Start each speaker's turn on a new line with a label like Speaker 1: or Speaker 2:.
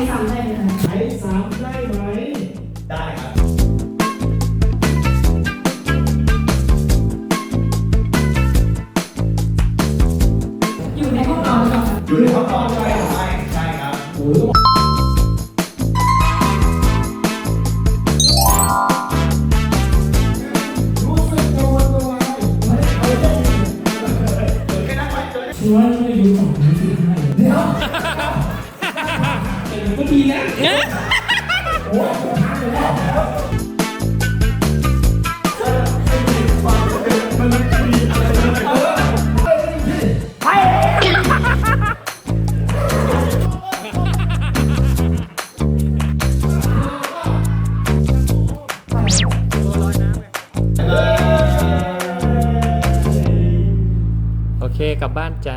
Speaker 1: ใช้สามได้ไหม
Speaker 2: ใช้สามได้ไหม
Speaker 3: ได้ครับ
Speaker 1: อยู่ในห้องนอนก่อน
Speaker 3: อยู่ในห้องนอนใช่ใช่ใช่ครับ
Speaker 2: โอ้โหชวนอยู่สองสิบห้าเดี๋ยว นะ
Speaker 4: โอเคกลับบ้านจ้า